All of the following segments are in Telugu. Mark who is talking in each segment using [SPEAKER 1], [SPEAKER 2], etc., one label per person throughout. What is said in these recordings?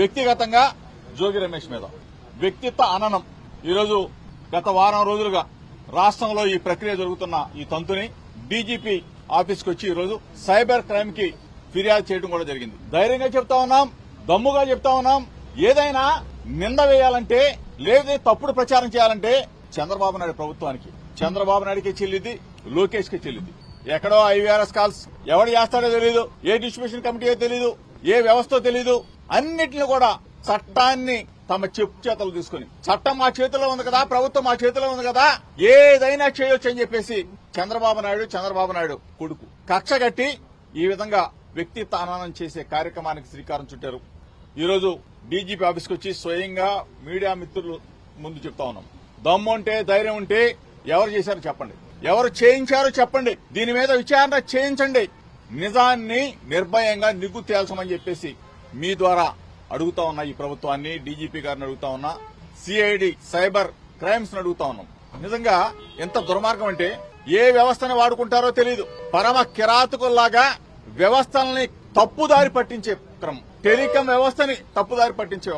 [SPEAKER 1] వ్యక్తిగతంగా జోగి రమేష్ మీద. వ్యక్తిత్వ అననం. ఈరోజు గత వారం రోజులుగా రాష్ట్రంలో ఈ ప్రక్రియ జరుగుతున్న ఈ తంతుని డీజీపీ ఆఫీస్కి వచ్చి ఈరోజు సైబర్ క్రైమ్కి ఫిర్యాదు చేయడం కూడా జరిగింది. ధైర్యంగా చెప్తా ఉన్నాం దమ్ముగా చెప్తా ఉన్నాం. ఏదైనా నింద వేయాలంటే లేదా తప్పుడు ప్రచారం చేయాలంటే చంద్రబాబు నాయుడు ప్రభుత్వానికి చంద్రబాబు నాయుడుకి చెల్లింది లోకేష్కి చెల్లింది ఎక్కడో ఐవీఆర్ఎస్ కాల్స్ ఎవడు చేస్తాడో తెలియదు ఏ డిస్ట్రిబ్యూషన్ కమిటీ తెలియదు ఏ వ్యవస్థ తెలీదు. అన్నిటిని కూడా చట్టాన్ని తమ చెప్పు చేతలు తీసుకుని. చట్టం మా చేతిలో ఉంది కదా ప్రభుత్వం మా చేతిలో ఉంది కదా ఏదైనా చేయొచ్చు అని చెప్పేసి చంద్రబాబు నాయుడు చంద్రబాబు నాయుడు కొడుకు. కక్ష కట్టి ఈ విధంగా వ్యక్తి తానానం చేసే కార్యక్రమానికి శ్రీకారం చుట్టారు. ఈరోజు డీజీపీ ఆఫీస్కి వచ్చి స్వయంగా మీడియా మిత్రులు ముందు చెప్తా ఉన్నాం. దమ్ము ఉంటే ధైర్యం ఉంటే ఎవరు చేశారో చెప్పండి. ఎవరు చేయించారో చెప్పండి. దీని మీద విచారణ చేయించండి. నిజాన్ని నిర్భయంగా నిగ్గు తేల్చమని చెప్పేసి మీ ద్వారా అడుగుతా ఉన్నా ఈ ప్రభుత్వాన్ని డీజీపీ గారిని అడుగుతా ఉన్నా సిఐడి సైబర్ క్రైమ్స్ అడుగుతా ఉన్నాం. నిజంగా ఎంత దుర్మార్గం అంటే ఏ వ్యవస్థను వాడుకుంటారో తెలియదు పరమ కిరాతకుల్లాగా వ్యవస్థల్ని తప్పుదారి పట్టించే క్రమం. టెలికాం వ్యవస్థని తప్పుదారి పట్టించే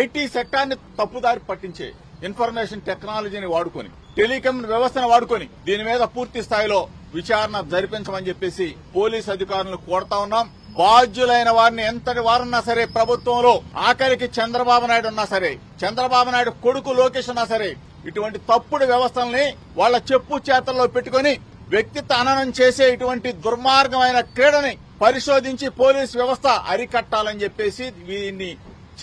[SPEAKER 1] ఐటీ సెక్టార్ని తప్పుదారి పట్టించే ఇన్ఫర్మేషన్ టెక్నాలజీని వాడుకొని టెలికమ్ వ్యవస్థను వాడుకొని దీని మీద పూర్తి స్థాయిలో విచారణ జరిపించమని చెప్పేసి పోలీస్ అధికారులను కోరుతా ఉన్నాం. బాధ్యులైన వారిని ఎంతటి వారున్నా సరే ప్రభుత్వంలో ఆఖరికి చంద్రబాబు నాయుడు ఉన్నా సరే చంద్రబాబు నాయుడు కొడుకు లోకేష్ ఉన్నా సరే ఇటువంటి తప్పుడు వ్యవస్థల్ని వాళ్ళ చెప్పు చేతల్లో పెట్టుకొని వ్యక్తిత్వ అననం చేసే ఇటువంటి దుర్మార్గమైన క్రీడని పరిశోధించి పోలీస్ వ్యవస్థ అరికట్టాలని చెప్పేసి దీన్ని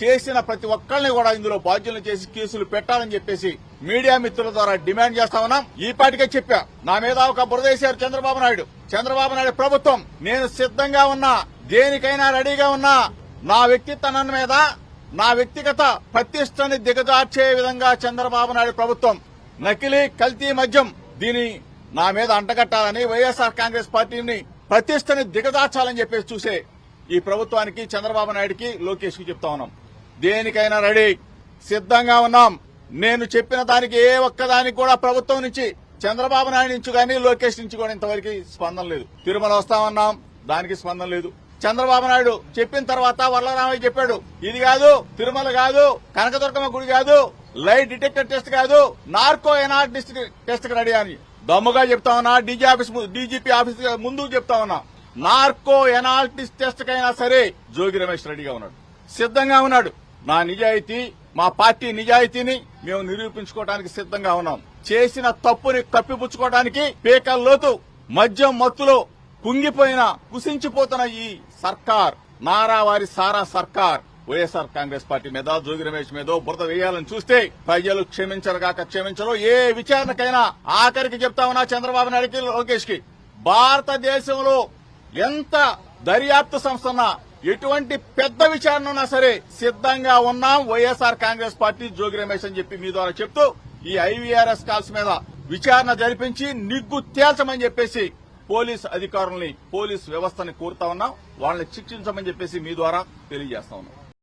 [SPEAKER 1] చేసిన ప్రతి ఒక్కరిని కూడా ఇందులో బాధ్యులు చేసి కేసులు పెట్టాలని చెప్పేసి మీడియా మిత్రుల ద్వారా డిమాండ్ చేస్తా ఉన్నాం. ఈ పాటికే చెప్పా నా మీద ఒక బురదేశారు చంద్రబాబు నాయుడు. చంద్రబాబు నాయుడు ప్రభుత్వం నేను సిద్ధంగా ఉన్నా దేనికైనా రెడీగా ఉన్నా నా వ్యక్తిత్వం మీద నా వ్యక్తిగత ప్రతిష్టని దిగజార్చే విధంగా చంద్రబాబు నాయుడు ప్రభుత్వం నకిలీ కల్తీ మద్యం దీని నా మీద అంటగట్టాలని వైఎస్ఆర్ కాంగ్రెస్ పార్టీని ప్రతిష్టని దిగజార్చాలని చెప్పేసి చూసే ఈ ప్రభుత్వానికి చంద్రబాబు నాయుడికి లోకేష్కి చెప్తా ఉన్నాం. దేనికైనా రెడీ. సిద్ధంగా ఉన్నాం. నేను చెప్పిన దానికి ఏ ఒక్కదానికి కూడా ప్రభుత్వం నుంచి చంద్రబాబు నాయుడు నుంచి కానీ లోకేష్ నుంచి కూడా ఇంతవరకు స్పందన లేదు. తిరుమల వస్తామన్నాం దానికి స్పందన లేదు. చంద్రబాబు నాయుడు చెప్పిన తర్వాత వరలరామయ్య చెప్పాడు ఇది కాదు తిరుమల కాదు కనకదుర్గమ్మ గుడి కాదు లైట్ డిటెక్టర్ టెస్ట్ కాదు నార్కో ఎనార్ టెస్ట్ రెడీ అని. దమ్ముగా చెప్తా ఉన్నా డీజీ ఆఫీస్ డీజీపీ ఆఫీస్ ముందు చెప్తా ఉన్నా నార్కో ఎనాలిటిస్ టెస్ట్ కైనా సరే జోగి రమేష్ రెడీగా ఉన్నాడు. సిద్ధంగా ఉన్నాడు. నా నిజాయితీ మా పార్టీ నిజాయితీని మేము నిరూపించుకోవడానికి సిద్ధంగా ఉన్నాం. చేసిన తప్పుని కప్పిపుచ్చుకోవడానికి పేకల లోతు మద్యం మత్తులో కుంగిపోయిన కుసించిపోతున్న ఈ సర్కార్ నారావారి సారా సర్కార్ వైఎస్ఆర్ కాంగ్రెస్ పార్టీ మీద జోగి రమేష్ మీద బురద వేయాలని చూస్తే ప్రజలు క్షమించరు కాక క్షమించరు. ఏ విచారణకైనా ఆఖరికి చెప్తా ఉన్నా చంద్రబాబు నాయుడుకి లోకేష్కి భారతదేశంలో ఎంత దర్యాప్తు సంస్థ ఉన్నా ఎటువంటి పెద్ద విచారణ ఉన్నా సరే సిద్ధంగా ఉన్నాం. YSR Congress party Jogi Ramesh అని చెప్పి మీ ద్వారా చెప్తూ ఈ ఐవీఆర్ఎస్ కాల్స్ మీద విచారణ జరిపించి నిగ్గు తేల్చమని చెప్పేసి పోలీస్ అధికారుల్ని పోలీస్ వ్యవస్థని కోరుతా ఉన్నాం. వాళ్ళని శిక్షించమని చెప్పేసి మీ ద్వారా తెలియజేస్తా ఉన్నాం.